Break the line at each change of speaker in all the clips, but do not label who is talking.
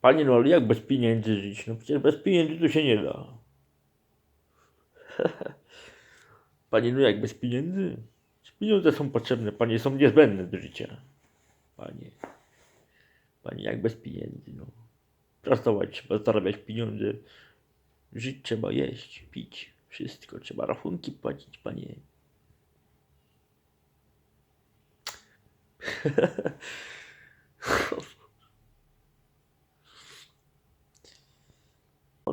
Panie, no ale jak bez pieniędzy żyć? No przecież bez pieniędzy to się nie da. Panie, no jak bez pieniędzy? Pieniądze są potrzebne, panie, są niezbędne do życia. Panie. Panie, jak bez pieniędzy, no. Pracować trzeba, zarabiać pieniądze. Żyć trzeba jeść, pić, wszystko. Trzeba rachunki płacić, panie.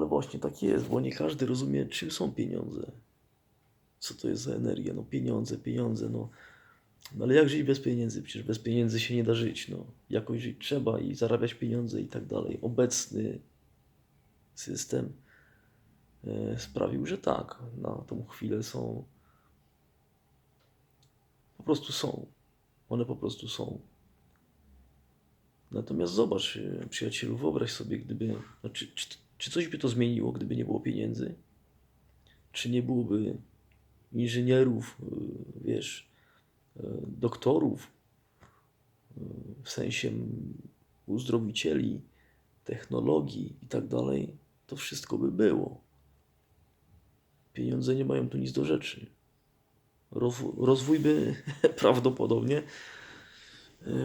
Ale właśnie tak jest, bo nie każdy rozumie, czym są pieniądze. Co to jest za energia? No pieniądze, pieniądze, no. No ale jak żyć bez pieniędzy? Przecież bez pieniędzy się nie da żyć, no. Jakoś żyć trzeba i zarabiać pieniądze i tak dalej. Obecny system e, sprawił, że tak, na tą chwilę są. Po prostu są. One po prostu są. Natomiast zobacz, e, przyjacielu, wyobraź sobie, gdyby. No, czy, coś by to zmieniło, gdyby nie było pieniędzy? Czy nie byłoby inżynierów, y, wiesz, y, doktorów, y, w sensie uzdrowicieli, technologii i tak dalej? To wszystko by było. Pieniądze nie mają tu nic do rzeczy. Rozw- Rozwój by prawdopodobnie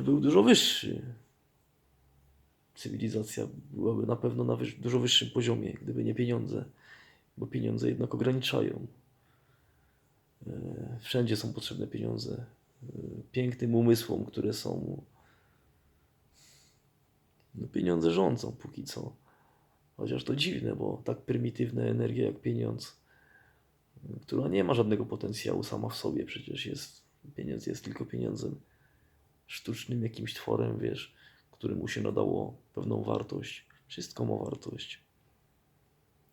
był dużo wyższy cywilizacja byłaby na pewno na wyż, dużo wyższym poziomie, gdyby nie pieniądze, bo pieniądze jednak ograniczają. E, Wszędzie są potrzebne pieniądze. E, Pięknym umysłom, które są. No, pieniądze rządzą póki co. Chociaż to dziwne, bo tak prymitywna energia jak pieniądz, która nie ma żadnego potencjału sama w sobie, przecież jest. Pieniądz jest tylko pieniądzem, sztucznym jakimś tworem, wiesz któremu się nadało pewną wartość. Wszystko ma wartość.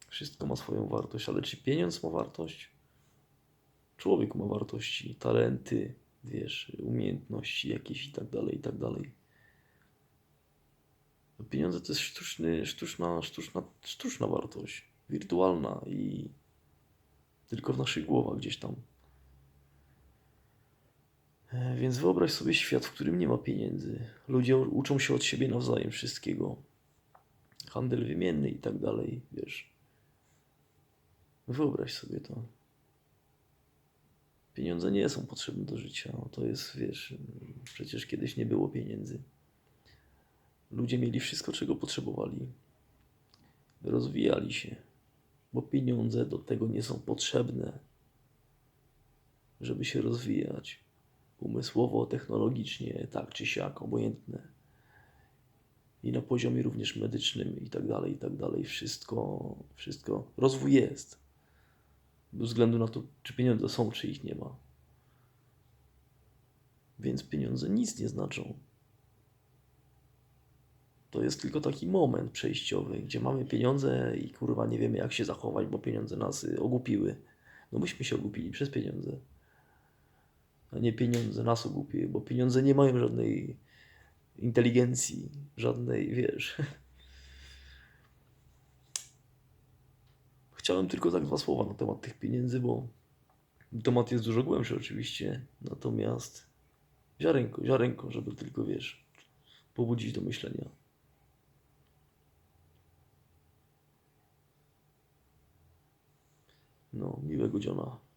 Wszystko ma swoją wartość, ale czy pieniądz ma wartość? Człowiek ma wartości, talenty, wiesz, umiejętności jakieś i tak dalej, i tak dalej. No Pieniądze to jest sztuczny, sztuczna, sztuczna, sztuczna wartość, wirtualna i tylko w naszych głowach gdzieś tam. E, Więc wyobraź sobie świat, w którym nie ma pieniędzy. Ludzie uczą się od siebie nawzajem wszystkiego. Handel wymienny i tak dalej, wiesz. Wyobraź sobie to. Pieniądze nie są potrzebne do życia. No to jest, wiesz, przecież kiedyś nie było pieniędzy. Ludzie mieli wszystko, czego potrzebowali. Rozwijali się, bo pieniądze do tego nie są potrzebne, żeby się rozwijać umysłowo, technologicznie, tak czy siak, obojętne. I na poziomie również medycznym i tak dalej, i tak dalej. Wszystko, wszystko, rozwój jest. Bez względu na to, czy pieniądze są, czy ich nie ma. Więc pieniądze nic nie znaczą. To jest tylko taki moment przejściowy, gdzie mamy pieniądze i kurwa nie wiemy jak się zachować, bo pieniądze nas y, ogłupiły. No myśmy się ogłupili przez pieniądze a nie pieniądze nas ogłupiły, bo pieniądze nie mają żadnej inteligencji, żadnej, wiesz. Chciałem tylko tak dwa słowa na temat tych pieniędzy, bo temat jest dużo głębszy oczywiście, natomiast ziarenko, ziarenko, żeby tylko, wiesz, pobudzić do myślenia. No, miłego dziona.